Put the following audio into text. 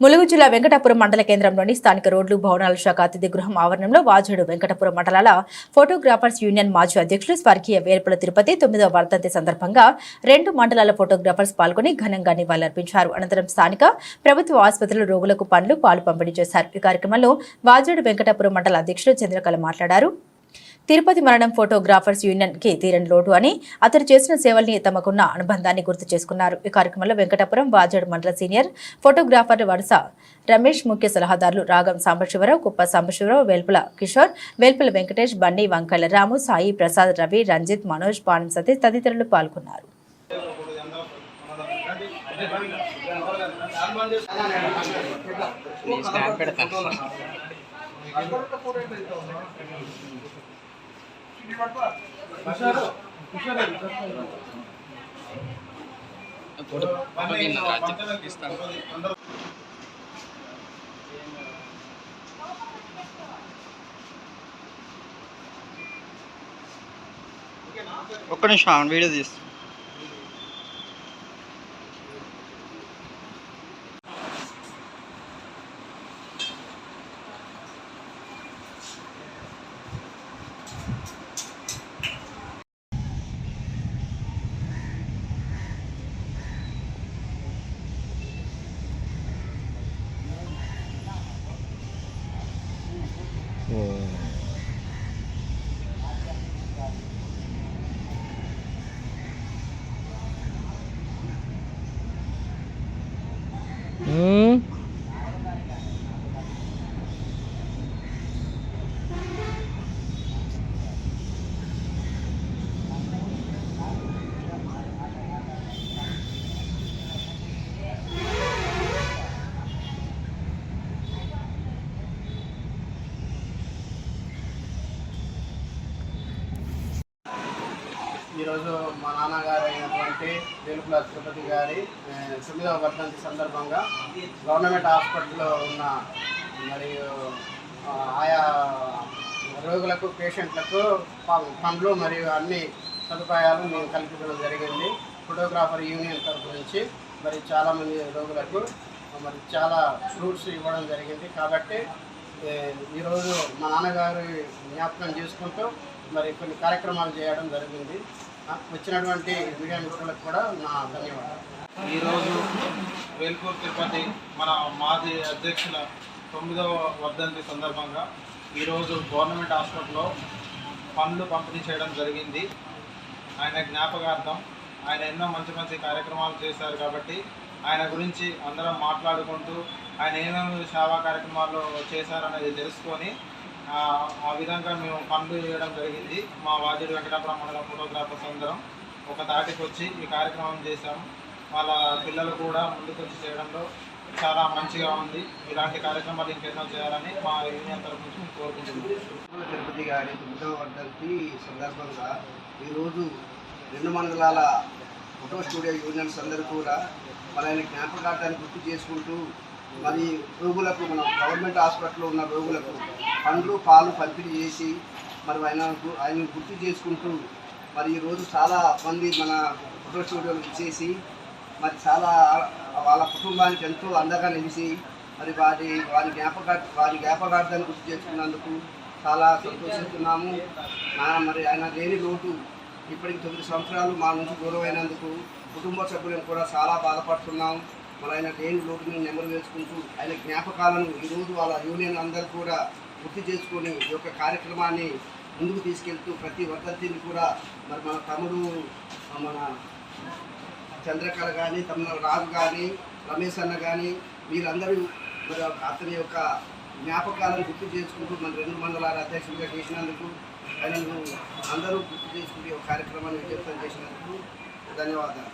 ములుగు జిల్లా వెంకటాపురం మండల కేంద్రంలోని స్థానిక రోడ్లు భవనాల శాఖ అతిథి గృహం ఆవరణంలో వాజేడు వెంకటాపురం మండలాల ఫోటోగ్రాఫర్స్ యూనియన్ మాజీ అధ్యక్షులు స్వర్గీయ వేల్పుల తిరుపతి తొమ్మిదవ వర్ధంతి సందర్భంగా రెండు మండలాల ఫోటోగ్రాఫర్స్ పాల్గొని ఘనంగా నివాళులర్పించారు. అనంతరం స్థానిక ప్రభుత్వ ఆసుపత్రులు రోగులకు పనులు పాలు పంపిణీ చేశారు. ఈ కార్యక్రమంలో వాజేడు వెంకటాపురం మండల అధ్యక్షులు చంద్రకళ మాట్లాడారు. తిరుపతి మరణం ఫోటోగ్రాఫర్స్ యూనియన్కి తీరని లోటు అని అతను చేసిన సేవల్ని తమకున్న అనుబంధాన్ని గుర్తు చేసుకున్నారు. ఈ కార్యక్రమంలో వెంకటపురం వాజేడు మండల సీనియర్ ఫోటోగ్రాఫర్ వరుస రమేష్ ముఖ్య సలహాదారులు రాగం సాంబశివరావు కుప్ప సాంబశివరావు వేల్పుల కిషోర్ వేల్పుల వెంకటేష్ బండి వంకల రాము సాయి ప్రసాద్ రవి రంజిత్ మనోజ్ పాణం సతీష్ తదితరులు పాల్గొన్నారు. స్టాంప్ పెడతాను ఫోటో ఫోటో తీయండి రాజు. తీస్తాను ఒక్క నిమిషం వీడియో తీస్తాను 嗯 ఈరోజు మా నాన్నగారు అయినటువంటి వేలుపుల తిరుపతి గారి తొమ్మిదవ వర్ధంతి సందర్భంగా గవర్నమెంట్ హాస్పిటల్లో ఉన్న మరియు ఆయా రోగులకు పేషెంట్లకు పండ్లు మరియు అన్ని సదుపాయాలు మేము కల్పించడం జరిగింది. ఫోటోగ్రాఫర్ యూనియన్ తరపు నుంచి మరి చాలామంది రోగులకు మరి చాలా ఫ్రూట్స్ ఇవ్వడం జరిగింది. కాబట్టి ఈరోజు మా నాన్నగారు జ్ఞాపకం చేసుకుంటూ మరి కొన్ని కార్యక్రమాలు చేయడం జరిగింది. వచ్చినటువంటి మీడియా మిత్రులకు కూడా నా ధన్యవాదాలు. ఈరోజు వేల్పూర్ తిరుపతి మన మాజీ అధ్యక్షుల తొమ్మిదవ వర్ధంతి సందర్భంగా ఈరోజు గవర్నమెంట్ హాస్పిటల్లో పనులు పంపిణీ చేయడం జరిగింది. ఆయన జ్ఞాపకార్థం ఆయన ఎన్నో మంచి మంచి కార్యక్రమాలు చేశారు కాబట్టి ఆయన గురించి అందరం మాట్లాడుకుంటూ ఆయన ఏమేమి సేవా కార్యక్రమాలు చేశారనేది తెలుసుకొని ఆ, విధంగా మేము పనులు చేయడం జరిగింది. మా వాజేడు వెంకటాపురం మండల ఫోటోగ్రాఫర్స్ అందరం ఒక తాటికి వచ్చి ఈ కార్యక్రమం చేశాము వాళ్ళ పిల్లలు కూడా ముందుకొచ్చి చేయడంలో చాలా మంచిగా ఉంది. ఇలాంటి కార్యక్రమాలు ఇంకెన్నో చేయాలని మా యూనియన్ తరఫు నుంచి కోరుకుంటున్నాం. తిరుపతి గారి తొమ్మిదవ వర్ధంతి సందర్భంగా ఈరోజు రెండు మండలాల ఫోటో స్టూడియో యూనియన్స్ అందరూ కూడా మన ఆయన జ్ఞాపకార్థాన్ని గుర్తు చేసుకుంటూ మరి రోగులకు మనం గవర్నమెంట్ హాస్పిటల్లో ఉన్న రోగులకు పండ్లు పాలు పంపిణీ చేసి మరి ఆయన ఆయన గుర్తు చేసుకుంటూ మరి ఈరోజు చాలా మంది మన ఫోటో స్టూడియోలకు ఇచ్చేసి మరి చాలా వాళ్ళ కుటుంబానికి ఎంతో అండగా నిలిచి మరి వారి వారి జ్ఞాపక వారి జ్ఞాపకార్థాన్ని గుర్తు చేసుకున్నందుకు చాలా సంతోషిస్తున్నాము. నా మరి ఆయన లేని లోటు ఇప్పటికి తొమ్మిది సంవత్సరాలు మా నుంచి దూరమైనందుకు కుటుంబ సభ్యులను కూడా చాలా బాధపడుతున్నాం. మరి ఆయన లేని లోటుని నెమరు వేసుకుంటూ ఆయన జ్ఞాపకాలను ఈరోజు వాళ్ళ యూనియన్ అందరూ కూడా గుర్తు చేసుకొని ఈ యొక్క కార్యక్రమాన్ని ముందుకు తీసుకెళ్తూ ప్రతి వర్ధంతిని కూడా మరి మన తమ్ముడు మన చంద్రకళ కానీ తమ రాజు కానీ రమేష్ అన్న కానీ వీరందరూ మరి అతని యొక్క జ్ఞాపకాలను గుర్తు చేసుకుంటూ మన రెండు మండలాల అధ్యక్షుడిగా చేసినందుకు ఆయనను అందరూ గుర్తు చేసుకుంటూ ఒక కార్యక్రమాన్ని విజయవంతం చేసినందుకు ధన్యవాదాలు.